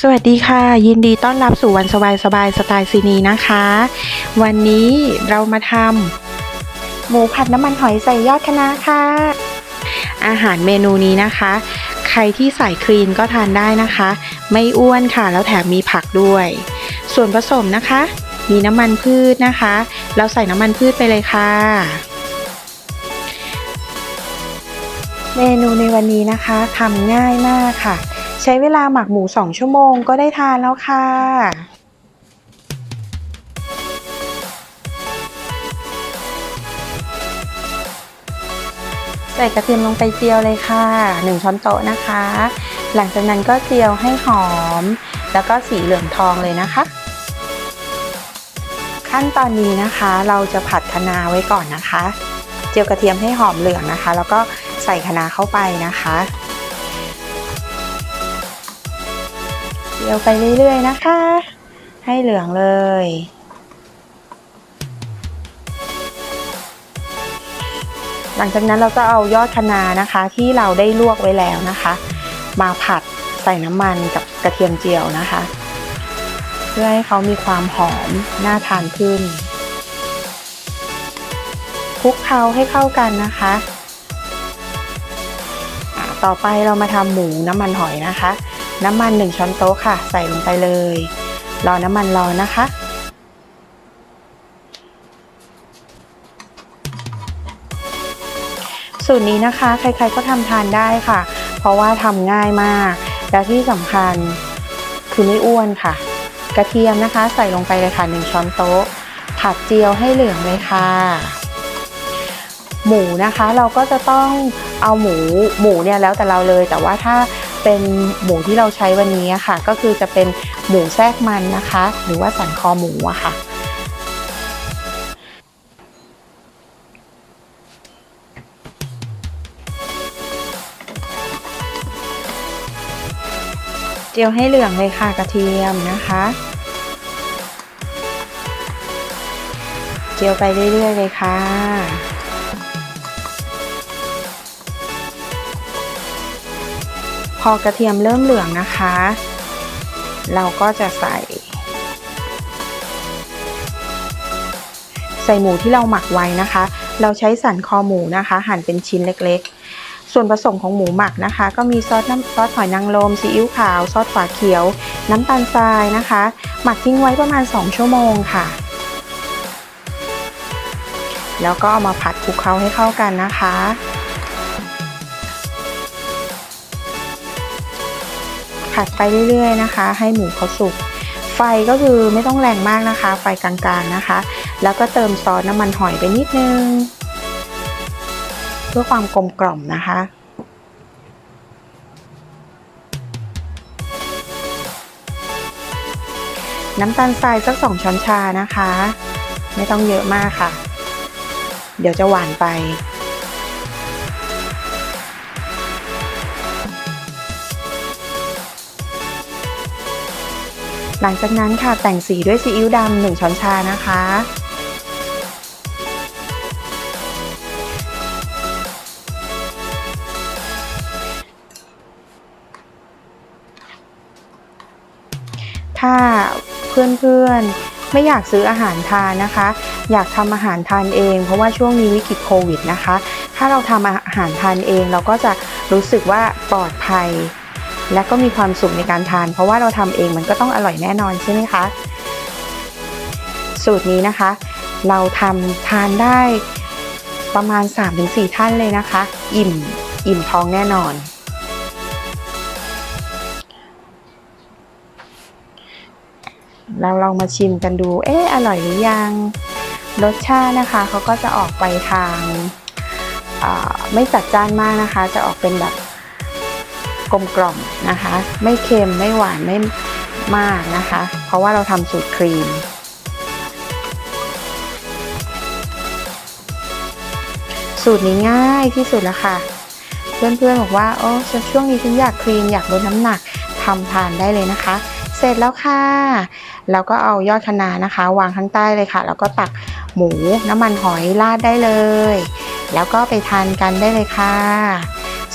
สวัสดีค่ะ ยินดีต้อนรับสู่วันสบายสบายสไตล์ซีนีนะคะ วันนี้เรามาทำหมูผัดน้ำมันหอยใส่ยอดคะน้าค่ะ อาหารเมนูนี้นะคะ ใครที่ใส่คลีนก็ทานได้นะคะ ไม่อ้วนค่ะ แล้วแถมมีผักด้วย ส่วนผสมนะคะ มีน้ำมันพืชนะคะ เราใส่น้ำมันพืชไปเลยค่ะ เมนูในวันนี้นะคะทำง่ายมากค่ะ ใช้เวลาหมักหมู 2 ชั่วโมงก็ได้ทานแล้วค่ะ ใส่กระเทียมลงไปเจียวเลยค่ะ 1 ช้อนโต๊ะนะคะ หลังจากนั้นก็เจียวให้หอม แล้วก็สีเหลืองทองเลยนะคะ ขั้นตอนนี้นะคะเราจะผัดคะน้าไว้ก่อนนะคะ เจียวกระเทียมให้หอมเหลืองนะคะ แล้วก็ใส่คะน้าเข้าไปนะคะ เจียวไปเรื่อยๆนะคะ ให้เหลืองเลย หลังจากนั้นเราจะเอายอดคะนานะคะ ที่เราได้ลวกไว้แล้วนะคะ มาผัดใส่น้ำมันกับกระเทียมเจียวนะคะ เพื่อให้เขามีความหอมน่าทานขึ้นคลุกเคล้าให้เข้ากันนะคะต่อไปเรามาทำหมูน้ำมันหอยนะคะ น้ำมัน 1 ช้อนโต๊ะค่ะ ใส่ลงไปเลย รอน้ำมันร้อนนะคะ สูตรนี้นะคะ ใครๆก็ทำทานได้ค่ะ เพราะว่าทำง่ายมาก และที่สำคัญคือไม่อ้วนค่ะ กระเทียมนะคะ ใส่ลงไปเลยค่ะ 1 ช้อนโต๊ะ ผัดเจียวให้เหลืองเลยค่ะ หมูนะคะเราก็จะต้องเอาหมูหมูเนี่ยแล้วแต่เราเลย แต่ว่าถ้า เป็นหมูที่เราใช้วันนี้ค่ะ ก็คือจะเป็นหมูแทรกมันนะคะ หรือว่าสันคอหมูอะค่ะเจียวให้เหลืองเลยค่ะกระเทียมนะคะ เจียวไปเรื่อยๆเลยค่ะ อกระเทียมเริ่มเหลืองนะคะ เราก็จะใส่ ใส่หมูที่เราหมักไว้นะคะ เราใช้สันคอหมูนะคะ หั่นเป็นชิ้นเล็กๆ ส่วนผสมของหมูหมักนะคะ ก็มีซอสน้ำซอสหอยนางรมซีอิ๊วขาว ซอสฝาเขียว น้ำตาลทรายนะคะ หมักทิ้งไว้ประมาณ 2 ชั่วโมงค่ะ แล้วก็เอามาผัดคลุกเคล้าให้เข้ากันนะคะ ผัดไปเรื่อยๆนะคะ ให้หมูเขาสุก ไฟก็คือไม่ต้องแรงมากนะคะ ไฟกลางๆนะคะ แล้วก็เติมซอสน้ำมันหอยไปนิดนึง เพื่อความกลมกล่อมนะคะน้ำตาลทรายสักสองช้อนชานะคะ ไม่ต้องเยอะมากค่ะ เดี๋ยวจะหวานไป หลังจากนั้นค่ะแต่งสีด้วยซีอิ๊วดำหนึ่งช้อนชานะคะ ถ้าเพื่อนๆไม่อยากซื้ออาหารทานนะคะ อยากทำอาหารทานเอง เพราะว่าช่วงนี้วิกฤตโควิดนะคะ ถ้าเราทำอาหารทานเองเราก็จะรู้สึกว่าปลอดภัย และก็มีความสุขในการทาน เพราะว่าเราทำเองมันก็ต้องอร่อยแน่นอนใช่ไหมคะ สูตรนี้นะคะ เราทำทานได้ประมาณ 3-4 ท่านเลยนะคะ อิ่มอิ่มท้องแน่นอน เราลองมาชิมกันดู เอ๊ะอร่อยหรือยัง รสชาตินะคะเขาก็จะออกไปทางไม่จัดจ้านมากนะคะ จะออกเป็นแบบ กลมกล่อมนะคะ ไม่เค็มไม่หวานไม่มากนะคะ เพราะว่าเราทำสูตรครีม สูตรนี้ง่ายที่สุดแล้วค่ะ เพื่อนๆบอกว่าโอ้ช่วงนี้ฉันอยากคลีนอยากลดน้ำหนักทำทานได้เลยนะคะ เสร็จแล้วค่ะแล้วก็เอายอดคะนานะคะ วางข้างใต้เลยค่ะ แล้วก็ตักหมูน้ำมันหอยราดได้เลย แล้วก็ไปทานกันได้เลยค่ะ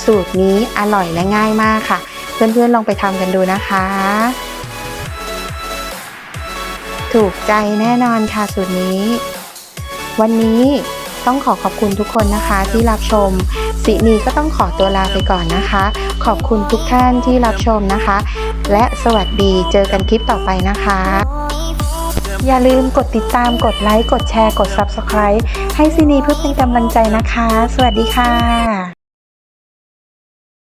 สูตรนี้อร่อยและง่ายมากค่ะ เพื่อนๆลองไปทำกันดูนะคะ ถูกใจแน่นอนค่ะสูตรนี้ วันนี้ต้องขอขอบคุณทุกคนนะคะที่รับชมสินีก็ต้องขอตัวลาไปก่อนนะคะ ขอบคุณทุกท่านที่รับชมนะคะ และสวัสดีเจอกันคลิปต่อไปนะคะ อย่าลืมกดติดตามกดไลค์ กดแชร์ กด Subscribe ให้ซีนีเพื่อเป็นกำลังใจนะคะ สวัสดีค่ะ